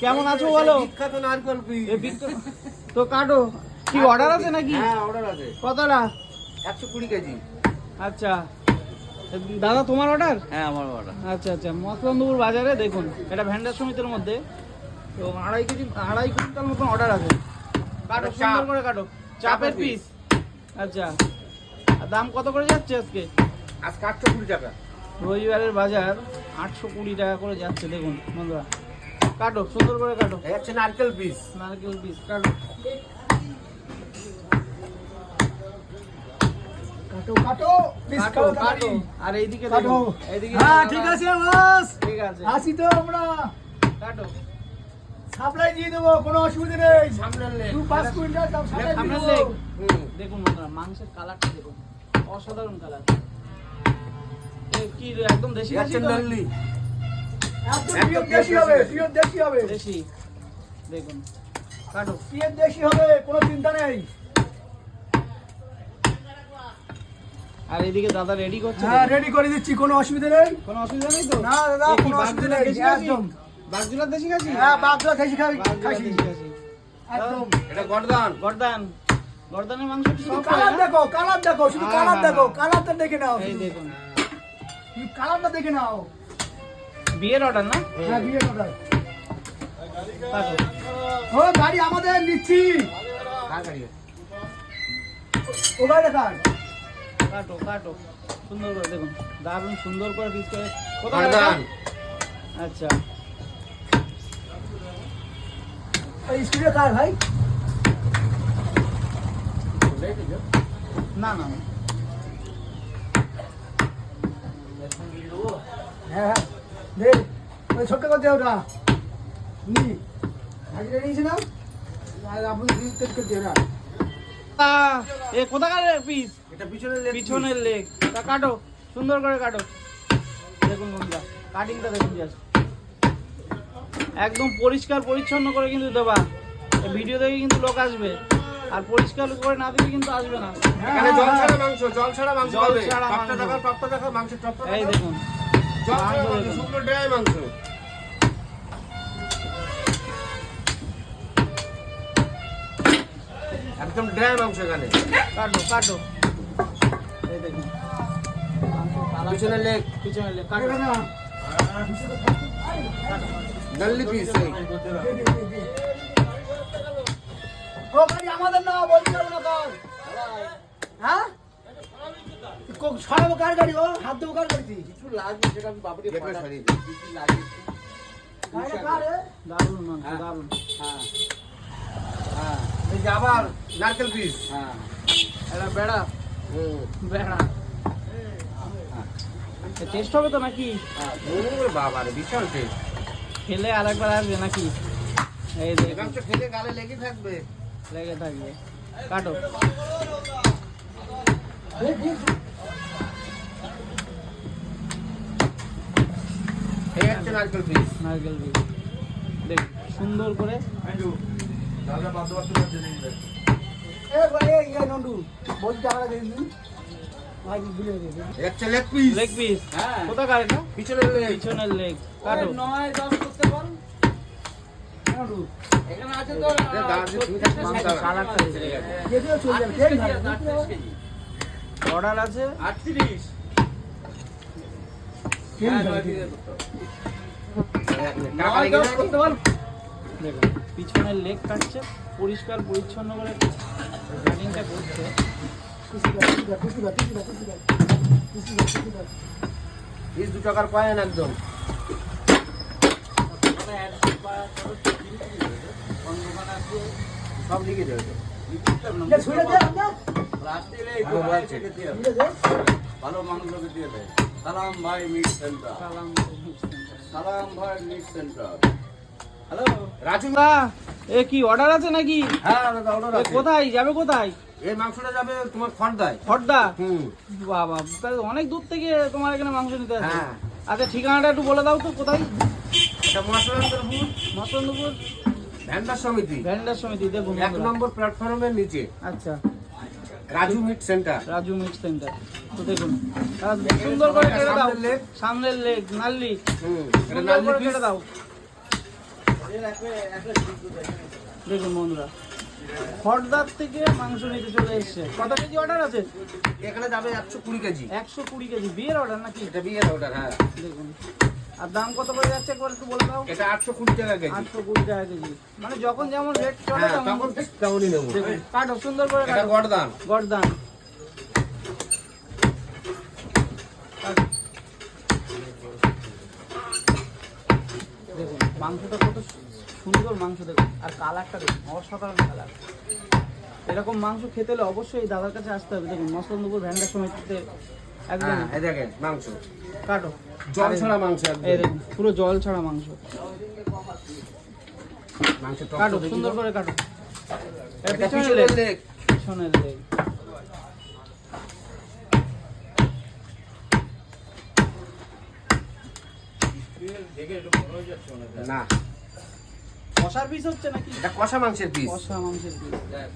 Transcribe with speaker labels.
Speaker 1: কেমন আছো বলো?
Speaker 2: বিখ্যাত নারকেল পিস
Speaker 1: এ বিক্র- তো কাটো কি অর্ডার আছে নাকি?
Speaker 2: হ্যাঁ অর্ডার আছে।
Speaker 1: কতটা?
Speaker 2: একশো কুড়ি কেজি।
Speaker 1: আচ্ছা। দাদা তোমার অর্ডার
Speaker 2: হ্যাঁ আমার অর্ডার
Speaker 1: আচ্ছা আচ্ছা। মসলন্দপুর বাজারে দেখুন এটা ভ্যান্ডার সমিতির মধ্যে। তো আড়াই কেজি আড়াই কুইন্টাল মতন অর্ডার আছে। কাটো সুন্দর করে কাটো। চাপের
Speaker 2: চাপের
Speaker 1: পিস আচ্ছা। আর দাম কত করে যাচ্ছে আজকে?
Speaker 2: আজকে আটশো কুড়ি টাকা।
Speaker 1: রবিবারের বাজার আটশো কুড়ি টাকা করে যাচ্ছে দেখুন বন্ধুরা। কাটো সুন্দর করে কাটো।
Speaker 2: হচ্ছে নারকেল পিস
Speaker 1: নারকেল পিস কাটো।
Speaker 3: কাটো কাটো
Speaker 1: কাটো
Speaker 3: কাটো
Speaker 1: কাটো। আর এইদিকে
Speaker 3: কাটো।
Speaker 1: এইদিকে
Speaker 3: হ্যাঁ ঠিক আছে বস।
Speaker 1: ঠিক আছে।
Speaker 3: আসি তো আমরা।
Speaker 1: কাটো।
Speaker 3: সাপ্লাই দিয়ে দেবো কোনো অসুবিধা নেই।
Speaker 2: সামনের leg।
Speaker 3: দু পাঁচ কুইন্টাল দাম
Speaker 1: সামনের
Speaker 3: দেবো।
Speaker 1: দেখুন মাংসের কালারটা দেখুন। অসাধারণ কালার। কি একদম দেশি
Speaker 2: এই
Speaker 3: দেশি হবে
Speaker 2: দেশি।
Speaker 3: হবে।
Speaker 1: দেশি দেখুন কাটো।
Speaker 3: পিওর দেশি হবে কোনো চিন্তা নেই।
Speaker 1: আর এদিকে দাদা রেডি করছে
Speaker 3: হ্যাঁ রেডি করে দিচ্ছি কোনো অসুবিধা নেই।
Speaker 1: কোনো অসুবিধা নেই তো?
Speaker 3: না দাদা কোনো অসুবিধা নেই একদম।
Speaker 1: বাগদুলার দেশি খাসি?
Speaker 3: হ্যাঁ খাবি
Speaker 1: বাগদুলার
Speaker 3: খাসি।
Speaker 1: খাসি।
Speaker 3: একদম।
Speaker 2: এটা গর্দান।
Speaker 1: গর্দান। গর্দানের মাংস
Speaker 3: শুধু কালার দেখো কালার দেখো শুধু কালার দেখো। কালারটা দেখে নাও
Speaker 1: এই দেখুন।
Speaker 3: কালারটা দেখে নাও।
Speaker 1: বিয়ের অর্ডার না?
Speaker 3: হ্যাঁ বিয়ে কথা
Speaker 1: কাটো
Speaker 3: ও গাড়ি আমাদের নিচ্ছি।
Speaker 2: কার গাড়ি
Speaker 3: ও গাড়ি কার
Speaker 1: কাটো কাটো। সুন্দর করে দেখুন। দারুণ সুন্দর করে পিস করে। কোথায় আচ্ছা।
Speaker 3: এই স্টুডিও কার ভাই?
Speaker 1: না না না।
Speaker 3: হ্যাঁ হ্যাঁ। দে ওই ছোট্ট ওটা। নি হাজিরা আর আপনি
Speaker 1: এ কোথাকার পিস?
Speaker 2: এটা পিছনের।
Speaker 1: পিছনের লেগ। তা কাটো সুন্দর করে কাটো। দেখুন বন্ধুরা কাটিংটা দেখুন জাস্ট একদম পরিষ্কার পরিচ্ছন্ন করে কিন্তু দেবা। ভিডিও দেখে কিন্তু লোক আসবে। আর পরিষ্কার করে না দিলে কিন্তু আসবে না।
Speaker 2: এখানে জল ছাড়া মাংস জল ছাড়া মাংস
Speaker 1: জল ছাড়া মাংস।
Speaker 2: দেখো মাংসের
Speaker 1: এই দেখুন।
Speaker 2: শুকনো ড্রাই মাংস একদম ড্রাই মাংস এখানে
Speaker 1: কাটো কাটো এই দেখুন
Speaker 2: পিছনের লেগ
Speaker 1: পিছনের লেগ কাটো
Speaker 2: নাল্লি পিস
Speaker 3: আমাদের না বলতে না হ্যাঁ? সরাবো কার গাড়ি ও হাত দেবো কার গাড়ি
Speaker 2: কিছু লাগবে সেটা আমি বাবুকে সরিয়ে দিই কি কি লাগে
Speaker 3: গাড়িটা কার? এ?
Speaker 1: দারুণ মাংস
Speaker 2: হ্যাঁ।
Speaker 1: দারুণ।
Speaker 2: হ্যাঁ। হ্যাঁ এই যে আবার নারকেল পিস
Speaker 1: হ্যাঁ। এটা বেড়া।
Speaker 2: হুম
Speaker 1: বেড়া টেস্ট হবে তো নাকি?
Speaker 2: হ্যাঁ বাবা রে বিশাল টেস্ট
Speaker 1: খেলে আর একবার আসবে নাকি? এই
Speaker 2: এই
Speaker 1: দেখুন
Speaker 2: খেলে গালে লেগে থাকবে।
Speaker 1: লেগে থাকবে। কাটো।
Speaker 2: হচ্ছে নারকেল পিস
Speaker 1: নারকেল বীজ। দেখ সুন্দর করে।
Speaker 3: এ ভাই এই এই নন্টু বলছি টাকাটা ভাই
Speaker 2: এই লেগ পিস
Speaker 1: লেগ পিস
Speaker 2: হ্যাঁ।
Speaker 1: কোথাকার এটা?
Speaker 2: পিছনের লেগ
Speaker 1: পিছনের লেগ কাটো।
Speaker 2: নয় দশ করতে পারো আছে
Speaker 1: অর্ডার
Speaker 2: আটত্রিশ।
Speaker 1: পিছনের লেগ কাটছে পরিষ্কার পরিচ্ছন্ন করে কাটিংটা করছে
Speaker 2: দু টাকার কয়েন একদম সব লিখে দেবে
Speaker 4: ভালো মানুষকে দিয়ে দেয়। সালাম ভাই মিট সেন্টার।
Speaker 1: সালাম
Speaker 4: সালাম ভাই মিট সেন্টার।
Speaker 1: হ্যালো?
Speaker 2: রাজু
Speaker 1: দা এ কি অর্ডার আছে নাকি?
Speaker 2: হ্যাঁ দাদা অর্ডার আছে।
Speaker 1: কোথায় যাবে কোথায়?
Speaker 2: এই মাংসটা যাবে তোমার খড়দায়
Speaker 1: হরদা
Speaker 2: হুম।
Speaker 1: বাবা তাহলে অনেক দূর থেকে তোমার এখানে মাংস নিতে আসে।
Speaker 2: হ্যাঁ।
Speaker 1: আচ্ছা ঠিকানাটা একটু বলে দাও তো কোথায়?
Speaker 2: এটা মশলান্তরপুর
Speaker 1: মতন্দপুর
Speaker 2: ভ্যান্ডার সমিতি।
Speaker 1: ভ্যান্ডার সমিতি দেখুন
Speaker 2: এক নম্বর প্ল্যাটফর্মের নিচে।
Speaker 1: আচ্ছা।
Speaker 2: Raju meat centre.
Speaker 1: Raju meat centre. তো দেখুন সুন্দর করে কেটে দাও।
Speaker 2: সামনের
Speaker 1: সামনের লেগ নাল্লি।
Speaker 2: হুম এটা
Speaker 1: সুন্দর
Speaker 2: নাল্লি
Speaker 1: করে
Speaker 2: পিস
Speaker 1: কেটে দাও। দেখুন বন্ধুরা খড়দার থেকে মাংস নিতে চলে এসছে। কত কেজি অর্ডার আছে?
Speaker 2: এখানে যাবে একশো কুড়ি কেজি।
Speaker 1: একশো কুড়ি কেজি বিয়ের অর্ডার নাকি?
Speaker 2: এটা বিয়ের অর্ডার হ্যাঁ।
Speaker 1: দেখুন। আর দাম কত করে যাচ্ছে একবার একটু বলে দাও।
Speaker 2: এটা আটশো কুড়ি টাকা কেজি।
Speaker 1: আটশো কুড়ি টাকা কেজি। মানে যখন যেমন রেট চলে
Speaker 2: হ্যাঁ তখন তেমনই নেব।
Speaker 1: কাটো সুন্দর করে
Speaker 2: এটা
Speaker 1: কাটো
Speaker 2: গড়দান।
Speaker 1: দেখুন মাংসটা কত সুন্দর মাংস দেখুন। আর কালারটা দেখুন অসাধারণ কালার এরকম মাংস খেতে হলে অবশ্যই দাদার কাছে আসতে হবে। দেখুন মসলন্দপুর ভ্যান্ডার সমিতিতে একদম
Speaker 2: এই দেখেন মাংস।
Speaker 1: কাটো।
Speaker 2: জল ছাড়া মাংস
Speaker 1: এই দেখুন পুরো জল ছাড়া মাংস।
Speaker 2: মাংস
Speaker 1: কাটো সুন্দর করে কাটো। এটা পিছনের।
Speaker 2: পিছনের। না।
Speaker 1: কষার পিস হচ্ছে নাকি?
Speaker 2: এটা কষা মাংসের পিস
Speaker 1: কষা মাংসের পিস দেখ